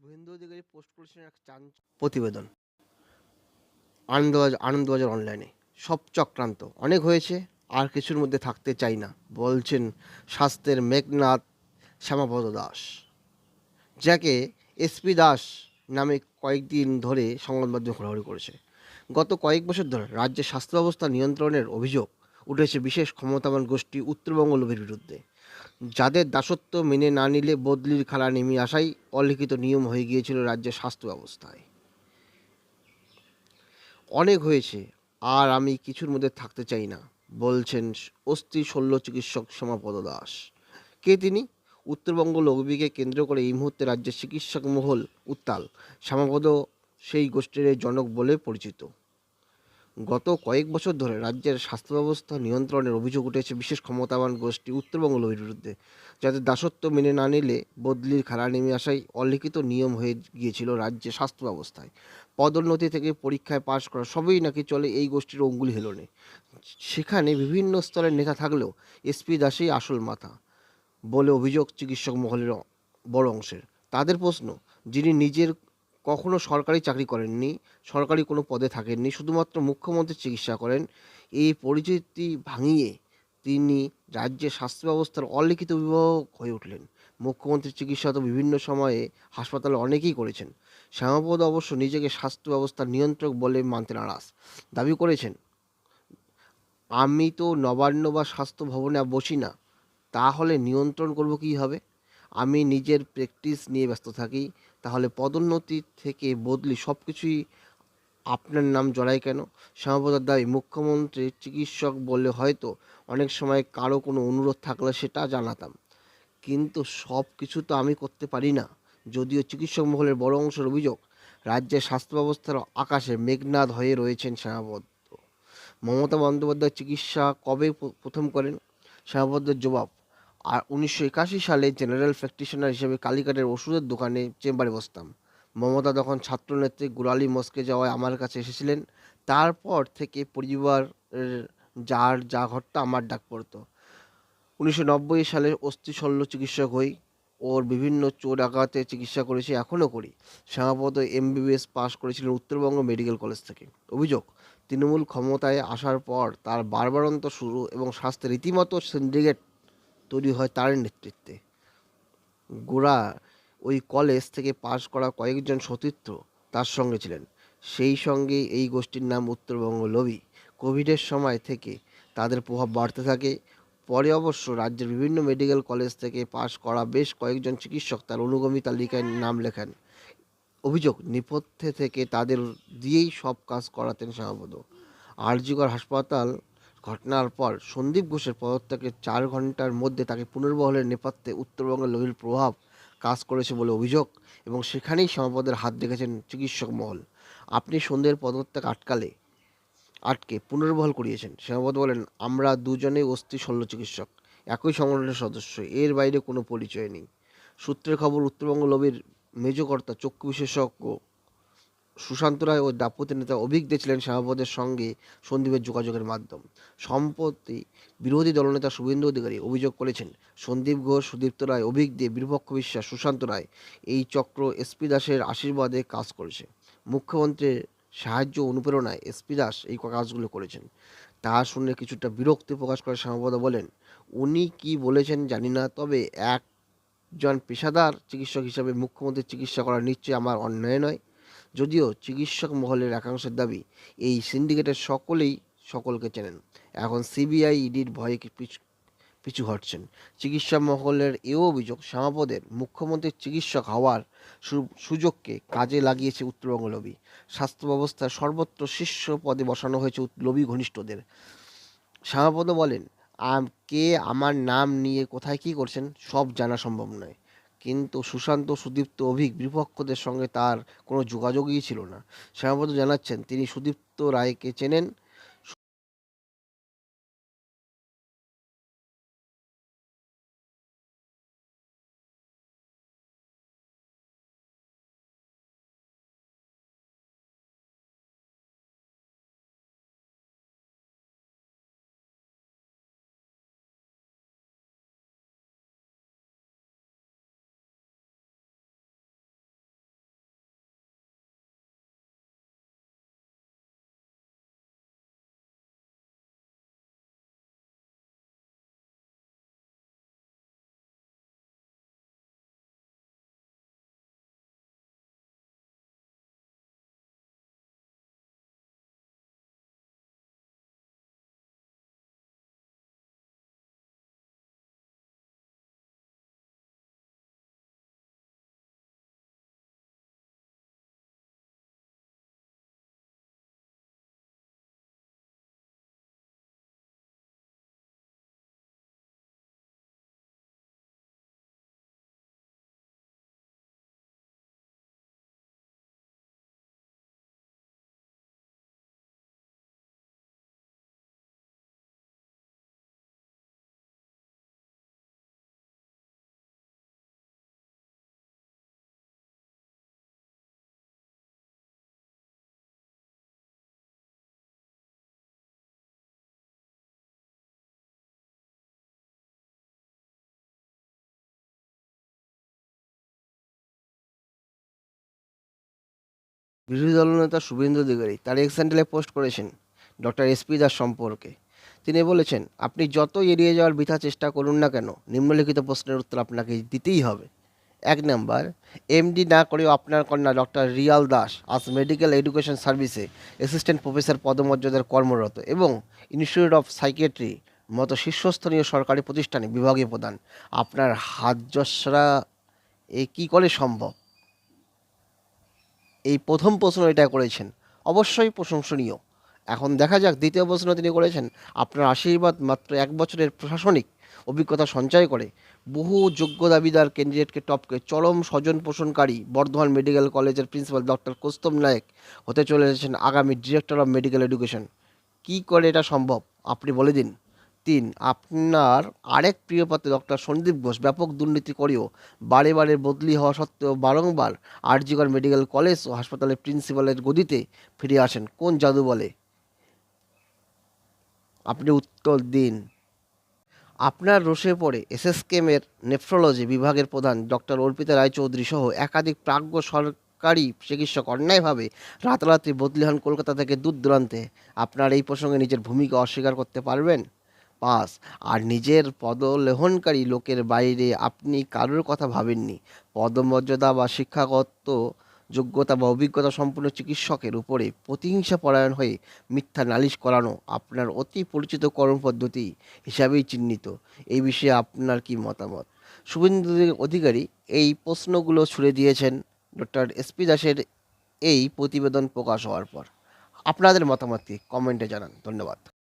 Suvendu Adhikari post এক চান প্রতিবেদন। আনন্দবাজার আনন্দবাজার অনলাইনে সব চক্রান্ত। অনেক হয়েছে, আর কিছুর মধ্যে থাকতে চাই না। বলছেন স্বাস্থ্যের মেঘনাথ শ্যামাপদ দাস। যাকে এসপি দাস নামে কয়েকদিন ধরে সংবাদ মাধ্যমে ঘোরাঘুরি করেছে। গত কয়েক বছর ধরে রাজ্যের স্বাস্থ্য ব্যবস্থা নিয়ন্ত্রণের অভিযোগ উঠেছে বিশেষ ক্ষমতাবান গোষ্ঠী উত্তরবঙ্গ লোভের বিরুদ্ধে। যাদের দাসত্ব মেনে না নিলে বদলির খেলা নেমে আসাই অলিখিত নিয়ম হয়ে গিয়েছিল রাজ্যের স্বাস্থ্য ব্যবস্থায়। অনেক হয়েছে, আর আমি কিছুর মধ্যে থাকতে চাই না, বলছেন অস্থি শল্য চিকিৎসক শ্যামাপদ দাস। কে তিনি? উত্তরবঙ্গ লোকবিকে কেন্দ্র করে এই মুহূর্তে রাজ্যের চিকিৎসক মহল উত্তাল। শ্যামাপদ সেই গোষ্ঠীর জনক বলে পরিচিত। গত কয়েক বছর ধরে রাজ্যের স্বাস্থ্য ব্যবস্থা নিয়ন্ত্রণের অভিযোগ উঠেছে বিশেষ ক্ষমতাবান গোষ্ঠী উত্তরবঙ্গ লোকের বিরুদ্ধে যাদের দাসত্ব মেনে না নিলে বদলির খেলা নেমে আসাই অলিখিত নিয়ম হয়ে গিয়েছিল রাজ্যের স্বাস্থ্য ব্যবস্থায়। পদোন্নতি থেকে পরীক্ষায় পাশ করা সবই নাকি চলে এই গোষ্ঠীর অঙ্গুলি হেলনে। সেখানে বিভিন্ন স্তরের নেতা থাকলেও এসপি দাসই আসল মাথা বলে অভিযোগ চিকিৎসক মহলের বড় অংশের। তাদের প্রশ্ন, যিনি নিজের কখনো সরকারি চাকরি করেননি, সরকারি কোনো পদে থাকেননি, শুধুমাত্র মুখ্যমন্ত্রী চিকিৎসা করেন। এই পরিচিতি ভাঙিয়ে তিনি রাজ্যের স্বাস্থ্য ব্যবস্থার অলিখিত অভিভাবক হয়ে উঠলেন। মুখ্যমন্ত্রীর চিকিৎসা তো বিভিন্ন সময়ে হাসপাতালে অনেকেই করেছেন। শ্যামাপদ অবশ্য নিজেকে স্বাস্থ্য ব্যবস্থার নিয়ন্ত্রক বলে মানতে নারাজ। দাবি করেছেন, আমি তো নবান্ন বা স্বাস্থ্য ভবনে বসি না, তাহলে নিয়ন্ত্রণ করব কীভাবে? আমি নিজের প্র্যাকটিস নিয়ে ব্যস্ত থাকি তাহলে পদোন্নতি থেকে বদলি সব কিছুই আপনার নাম জড়ায় কেন? শ্যামাপদার দাবি মুখ্যমন্ত্রীর চিকিৎসক বলে হয়তো অনেক সময় কারও কোনো অনুরোধ থাকলে সেটা জানাতাম। কিন্তু সব কিছু তো আমি করতে পারি না। যদিও চিকিৎসক মহলের বড় অংশের অভিযোগ, রাজ্যের স্বাস্থ্য ব্যবস্থার আকাশে মেঘনাদ হয়ে রয়েছেন শ্যামাপদ মমতা বন্দ্যোপাধ্যায় চিকিৎসা কবে প্রথম করেন? শ্যামাপদের জবাব আর উনিশশো একাশি সালে জেনারেল প্র্যাকটিশনার হিসেবে কালীঘাটের ওষুধের দোকানে চেম্বারে বসতাম। মমতা তখন ছাত্রনেত্রী গুরালি মস্কে যাওয়ায় আমার কাছে এসেছিলেন। তারপর থেকে পরিবার যার যা ঘটতো আমার ডাক পড়তো। উনিশশো নব্বই সালে অস্থি শল্য চিকিৎসক হই। ওর বিভিন্ন চোর আঘাতে চিকিৎসা করেছি, এখনও করি। শ্যামাপদ এমবিবিএস পাশ করেছিলেন উত্তরবঙ্গ মেডিকেল কলেজ থেকে। অভিযোগ, তৃণমূল ক্ষমতায় আসার পর তার বারবারন্ত শুরু এবং স্বাস্থ্যের রীতিমতো সিন্ডিকেট তৈরি হয় তার নেতৃত্বে। গোড়া ওই কলেজ থেকে পাশ করা কয়েকজন সতীর্থ তার সঙ্গে ছিলেন। সেই সঙ্গে এই গোষ্ঠীর নাম উত্তরবঙ্গ লবি কোভিডের সময় থেকে তাদের প্রভাব বাড়তে থাকে। পরে অবশ্য রাজ্যের বিভিন্ন মেডিকেল কলেজ থেকে পাশ করা বেশ কয়েকজন চিকিৎসক তার অনুগামী তালিকায় নাম লেখেন। অভিযোগ, নেপথ্যে থেকে তাদের দিয়েই সব কাজ করাতেন শ্যামাপদ আরজিকর হাসপাতাল ঘটনার পর সন্দীপ ঘোষের পদত্যাগের চার ঘণ্টার মধ্যে তাকে পুনর্বহলের নেপথ্যে উত্তরবঙ্গের লোহির প্রভাব কাজ করেছে বলে অভিযোগ এবং সেখানেই শ্যামাপদের হাত দেখেছেন চিকিৎসক মহল। আপনি সন্ধ্যের পদত্যাগ আটকালে, আটকে পুনর্বহল করিয়েছেন শ্যামাপদ বলেন, আমরা দুজনেই অস্থি শল্য চিকিৎসক, একই সংগঠনের সদস্য, এর বাইরে কোনো পরিচয় নেই। সূত্রের খবর, উত্তরবঙ্গ লবির মেজকর্তা চক্ষু বিশেষজ্ঞ সুশান্ত রায় ও দাপতি নেতা অভিক দে ছিলেন শ্যামাপদের সঙ্গে সন্দীপের যোগাযোগের মাধ্যম। সম্প্রতি বিরোধী দলনেতা শুভেন্দু অধিকারী অভিযোগ করেছেন, সন্দীপ ঘোষ, সুদীপ্ত রায়, অভিক দে বিরূপক্ষ বিশ্বাস, সুশান্ত রায় এই চক্র এসপি দাসের আশীর্বাদে কাজ করেছে। মুখ্যমন্ত্রীর সাহায্য অনুপ্রেরণায় এসপি দাস এই কাজগুলো করেছেন। তা শুনে কিছুটা বিরক্তি প্রকাশ করে শ্যামাপদ বলেন, উনি কি বলেছেন জানি না, তবে একজন পেশাদার চিকিৎসক হিসাবে মুখ্যমন্ত্রীর চিকিৎসা করা নিশ্চয়ই আমার অন্যায় নয়। যদিও চিকিৎসক মহলের একাংশের দাবি, এই সিন্ডিকেটের সকলেই সকলকে চেনেন। এখন সিবিআই ইডির ভয়ে পিছু হটছেন। চিকিৎসা মহলের এও অভিযোগ, শ্যামাপদের মুখ্যমন্ত্রীর চিকিৎসক হওয়ার সুযোগকে কাজে লাগিয়েছে উত্তরবঙ্গ লবি। স্বাস্থ্য ব্যবস্থার সর্বত্র শীর্ষ পদে বসানো হয়েছে লবি ঘনিষ্ঠদের। শ্যামাপদ বলেন কে আমার নাম নিয়ে কোথায় কী করছেন, সব জানা সম্ভব নয়। কিন্তু সুশান্ত সুদীপ্ত অভিক বিপক্ষদের সঙ্গে তার কোনো যোগাযোগই ছিল না। শ্যামাপদ জানাচ্ছেন, তিনি সুদীপ্ত রায়কে চেনেন বিরোধী দলনেতা শুভেন্দু অধিকারী তার এক্স হ্যান্ডেলে পোস্ট করেছেন ডক্টর এসপি দাস সম্পর্কে। তিনি বলেছেন, আপনি যতই এড়িয়ে যাওয়ার বৃথা চেষ্টা করুন না কেন, নিম্নলিখিত প্রশ্নের উত্তর আপনাকে দিতেই হবে। এক নাম্বার এমডি না করেও আপনার কন্যা ডক্টর রিয়াল দাস আজ মেডিকেল এডুকেশন সার্ভিসে অ্যাসিস্ট্যান্ট প্রফেসর পদমর্যাদার কর্মরত এবং ইনস্টিটিউট অফ সাইকেট্রি মতো শীর্ষস্থানীয় সরকারি প্রতিষ্ঠানে বিভাগীয় প্রধান। আপনার হাতযশরা এ কী করে সম্ভব? এই প্রথম প্রশ্ন এটা করেছেন। অবশ্যই প্রশংসনীয়। এখন দেখা যাক দ্বিতীয় প্রশ্ন তিনি করেছেন। আপনার আশীর্বাদ মাত্র এক বছরের প্রশাসনিক অভিজ্ঞতা সঞ্চয় করে। বহু যোগ্য দাবিদার ক্যান্ডিডেটকে টপকে চরম স্বজন পোষণকারী বর্ধমান মেডিকেল কলেজের প্রিন্সিপাল ডক্টর কৌস্তম নায়ক হতে চলেছেন আগামী ডিরেক্টর অফ মেডিকেল এডুকেশন কী করে এটা সম্ভব? আপনি বলে দিন। আপনার আরেক প্রিয় পাত্র ডক্টর সন্দীপ ঘোষ ব্যাপক দুর্নীতি করেও বারে বারে বদলি হওয়া সত্ত্বেও বারংবার আরজিগর মেডিকেল কলেজ ও হাসপাতালের প্রিন্সিপালের গদিতে ফিরে আসেন। কোন জাদু বলে? আপনি উত্তর দিন। আপনার রোষে পড়ে এসএসকেমের নেফ্রোলজি বিভাগের প্রধান ডক্টর অর্পিতা রায়চৌধুরী সহ একাধিক প্রাজ্ঞ সরকারি চিকিৎসক অন্যায়ভাবে রাতারাতি বদলি হন কলকাতা থেকে দূর দূরান্তে। আপনার এই প্রসঙ্গে নিজের ভূমিকা অস্বীকার করতে পারবেন? পাস। আর নিজের পদলেহনকারী লোকের বাইরে আপনি কারোর কথা ভাবেননি। পদমর্যাদা বা শিক্ষাগত যোগ্যতা বা অভিজ্ঞতা সম্পন্ন চিকিৎসকের উপরে প্রতিহিংসা পরায়ণ হয়ে মিথ্যা নালিশ করানো আপনার অতি পরিচিত কর্মপদ্ধতি হিসাবেই চিহ্নিত। এই বিষয়ে আপনার কি মতামত? শুভেন্দু অধিকারী এই প্রশ্নগুলো ছুড়ে দিয়েছেন ডক্টর এসপি দাসের এই প্রতিবেদন প্রকাশ হওয়ার পর। আপনাদের মতামত কমেন্টে জানান। ধন্যবাদ।